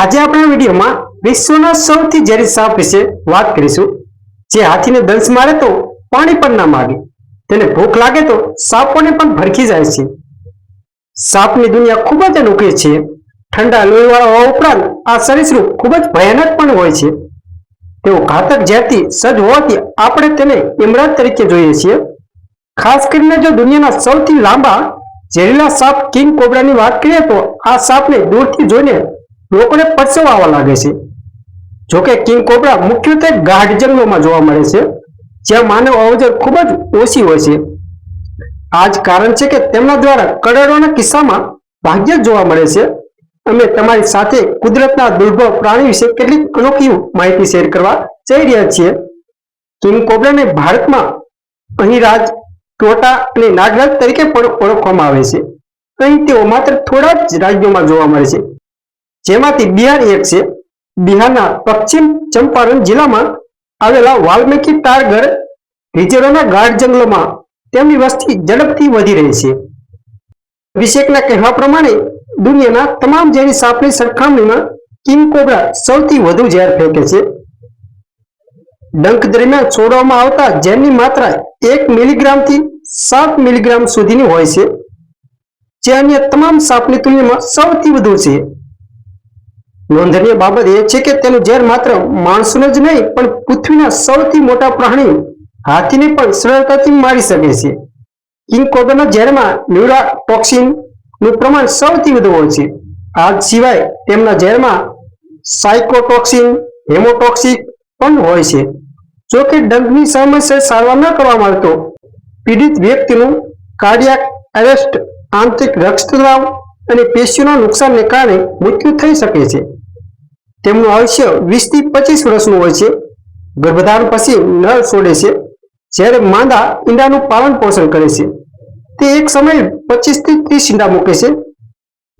આજે આપણે વિડીયોમાં વિશ્વના સૌથી ઝેરી સાપ વિશે વાત કરીશું. જે હાથીને દંશ મારે તો પાણી પણ ના માગે. તેને ભૂખ લાગે તો સાપોને પણ ભરખી જાય છે. સાપની દુનિયા ખૂબ જ અનોખી છે. ઠંડા લોહીવાળા હોવા ઉપરાંત આ સરીસૃપ ખૂબ જ ભયાનક પણ હોય છે. તેઓ ઘાતક ઝેરથી સજ્જ હોવાથી આપણે તેને ઇમરાન તરીકે જોઈએ છીએ. ખાસ કરીને જો દુનિયાના સૌથી લાંબા ઝેરીલા સાપ કિંગ કોબરાની વાત કરીએ તો આ સાપને દૂરથી જોઈને લોકોને પરસેવો આવવા લાગે છે. જોકે કિંગ કોબરા મુખ્યત્વે ગાઢ જંગલોમાં જોવા મળે છે, જ્યાં માનવ અવજર ખૂબ જ ઓછી હોય છે. આ જ કારણ છે કે તેમના દ્વારા કરોડોના કિસ્સામાં ભાગ્ય જ જોવા મળે છે. અમે તમારી સાથે કુદરતના દુર્લભ પ્રાણી વિશે કેટલીક અનોખી માહિતી શેર કરવા જઈ રહ્યા છીએ. કિંગ કોબ્રાને ભારતમાં અહીરાજ ટોટા અને નાગરાજ તરીકે પણ ઓળખવામાં આવે છે. અહીં તેઓ માત્ર થોડા જ રાજ્યોમાં જોવા મળે છે. જેમાંથી બિહાર એક છે. બિહારના પશ્ચિમ ચંપારણ જિલ્લામાં આવેલા વાલ્મીકી ટારગર રિઝર્વના ગાઢ જંગલોમાં તેમની વસ્તી ઝડપથી વધી રહી છે. અભિષેકના કહેવા પ્રમાણે દુનિયાના તમામ ઝેરી સાપની સરખામણીમાં કિંગ કોબરા સૌથી વધુ ઝેર ફેંકે છે. ડંખ દરમિયાન છોડવામાં આવતા ઝેરની માત્રા એક મિલીગ્રામથી સાત મિલીગ્રામ સુધીની હોય છે. જે અન્ય તમામ સાપની તુલનામાં સૌથી વધુ છે. નોંધનીય બાબત એ છે કે તેનું ઝેર માત્ર માણસોને જ નહીં, પણ પૃથ્વીના સૌથી મોટા પ્રાણી હાથીને પણ સરળતાથી મારી શકે છે. કિંગ કોબ્રાના ઝેરમાં ન્યુરા ટોક્સિનનું પ્રમાણ સૌથી વધુ હોય છે. આ સિવાય તેમના ઝેરમાં સાયકોટોક્સિન, હેમોટોક્સિક પણ હોય છે. જો કે ડંખની સમસ્યા સારવાર ન કરવામાં આવતો પીડિત વ્યક્તિનું કાર્ડિયાક એરેસ્ટ, આંતરિક રક્તસ્રાવ અને પેશીઓના નુકસાનને કારણે મૃત્યુ થઈ શકે છે. તેમનું આયુષ્ય વીસથી પચીસ વર્ષનું હોય છે. ગર્ભધારણ પછી નર છોડે છે. જ્યારે માંદા ઈંડાનું પાલન પોષણ કરે છે. તે એક સમયે પચીસથી ત્રીસ ઈંડા મૂકે છે.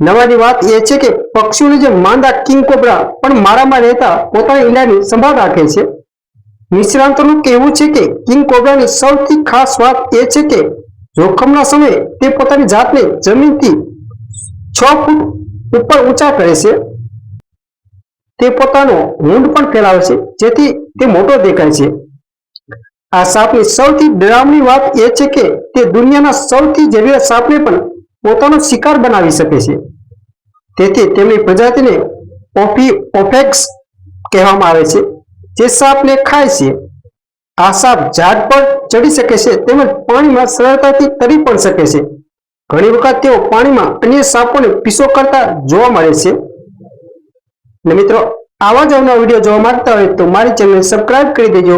નવાની વાત એ છે કે પક્ષીઓની જે માંદા કિંગ કોબરા પણ મારામાં રહેતા પોતાના ઈંડાની સંભાળ રાખે છે. નિષ્ણાંતોનું કહેવું છે કે કિંગ કોબરાની સૌથી ખાસ વાત એ છે કે જોખમના સમયે તે પોતાની જાતને જમીનથી છ ફૂટ ઉપર ઊંચા કરે છે. તે પોતાનો ઊંડ પણ ફેલાવે છે, જેથી તે મોટો દેખાય છે. આ સાપની સૌથી ડરાવની વાત એ છે કે તે દુનિયાના સૌથી ઝેરીલા સાપને પણ પોતાનો શિકાર બનાવી શકે છે. તેથી તેમની પ્રજાતિને ઓફી, ઓફેક્સ કહેવામાં આવે છે, જે સાપને ખાય છે. આ સાપ ઝાડ પર ચડી શકે છે તેમજ પાણીમાં સરળતાથી તરી પણ શકે છે. ઘણી વખત તેઓ પાણીમાં અન્ય સાપોને પીસો કરતા જોવા મળે છે. અને મિત્રો, આવા જ અવનવા વીડિયો જોવા માંગતા હોય તો મારી ચેનલ સબસ્ક્રાઇબ કરી દેજો.